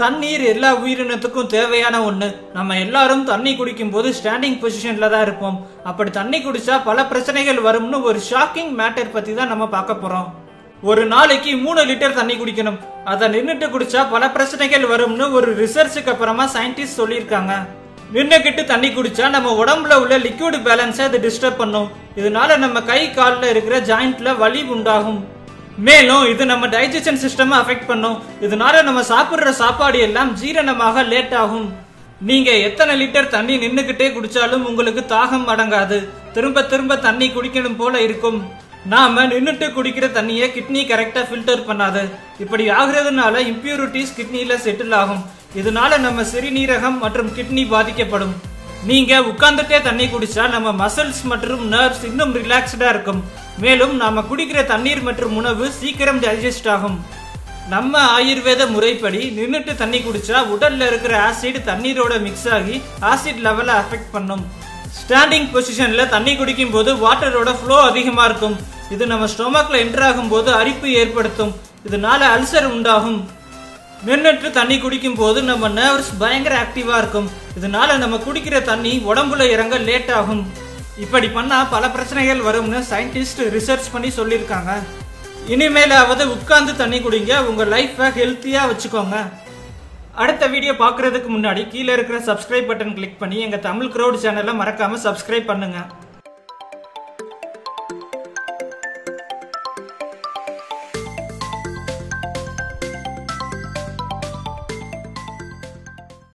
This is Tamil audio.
தண்ணீர் எல்லா உயிரினத்துக்கும் தேவையான ஒண்ணு. நம்ம எல்லாரும் தண்ணி குடிக்கும் போது ஸ்டாண்டிங் பொசிஷன்ல தான் இருப்போம். அப்படி தண்ணி குடிச்சா பல பிரச்சனைகள் வரும்னு ஒரு ஷாக்கிங் மேட்டர் பத்தி தான் நம்ம பார்க்க போறோம். ஒரு நாளைக்கு மூணு லிட்டர் தண்ணி குடிக்கணும். அதை நின்னுட்டு குடிச்சா பல பிரச்சனைகள் வரும்னு ஒரு ரிசர்ச்சுக்கு அப்புறமா சயின்டிஸ்ட் சொல்லியிருக்காங்க. நின்னுக்கிட்டு தண்ணி குடிச்சா நம்ம உடம்புல உள்ள லிக்விட் பேலன்ஸை அது டிஸ்டர்ப் பண்ணும். இதனால நம்ம கை காலில் இருக்கிற ஜாயிண்ட்ல வலி உண்டாகும். மேலும் இது நம்ம டைஜஷன் சிஸ்டம் அஃபெக்ட் பண்ணும். இதனால நம்ம சாப்பிடுற சாப்பாடு எல்லாம் ஜீரணமாக லேட் ஆகும். நீங்க எத்தனை லிட்டர் தண்ணி நின்னுக்கிட்டே குடிச்சாலும் உங்களுக்கு தாகம் அடங்காது. திரும்ப திரும்ப தண்ணி குடிக்கணும் போல இருக்கும். நாம நின்னுட்டு குடிக்கிற தண்ணியை கிட்னி கரெக்டா ஃபில்டர் பண்ணாது. இப்படி ஆகுறதுனால இம்பியூரிட்டிஸ் கிட்னில செட்டில் ஆகும். இதனால நம்ம சிறுநீரகம் மற்றும் கிட்னி பாதிக்கப்படும். நீங்க உட்கார்ந்துட்டே தண்ணி குடிச்சா நம்ம மசில்ஸ் மற்றும் நர்வ்ஸ் இன்னும் ரிலாக்ஸ்டா இருக்கும். மேலும் நாம குடிக்கிற தண்ணீர் மற்றும் உணவு சீக்கிரம் டைஜஸ்ட் ஆகும். நம்ம ஆயுர்வேத முறைப்படி நின்றுட்டு தண்ணி குடிச்சா உடல்ல இருக்கிற ஆசிட் தண்ணீரோட மிக்ஸ் ஆகி ஆசிட் லெவலை அஃபெக்ட் பண்ணும். ஸ்டாண்டிங் பொசிஷன்ல தண்ணி குடிக்கும் போது வாட்டரோட ஃப்ளோ அதிகமா இருக்கும். இது நம்ம ஸ்டொமக்ல என்டர் ஆகும் போது அரிப்பு ஏற்படுத்தும். இதனால அல்சர் உண்டாகும். நின்றுட்டு தண்ணி குடிக்கும் போது நம்ம நர்வ்ஸ் பயங்கர ஆக்டிவா இருக்கும். இதனால நம்ம குடிக்கிற தண்ணி உடம்புல இறங்க லேட் ஆகும். இப்படி பண்ணா பல பிரச்சனைகள் வரும்னு சயின்டிஸ்ட் ரிசர்ச் பண்ணி சொல்லியிருக்காங்க. இனிமேலாவது உட்கார்ந்து தண்ணி குடிங்க உங்க லைஃப்பை ஹெல்த்தியா வச்சுக்கோங்க. அடுத்த வீடியோ பார்க்கறதுக்கு முன்னாடி கீழே இருக்கிற சப்ஸ்கிரைப் பட்டன் கிளிக் பண்ணி எங்க தமிழ் க்ரௌட் சேனலை மறக்காம சப்ஸ்கிரைப் பண்ணுங்க.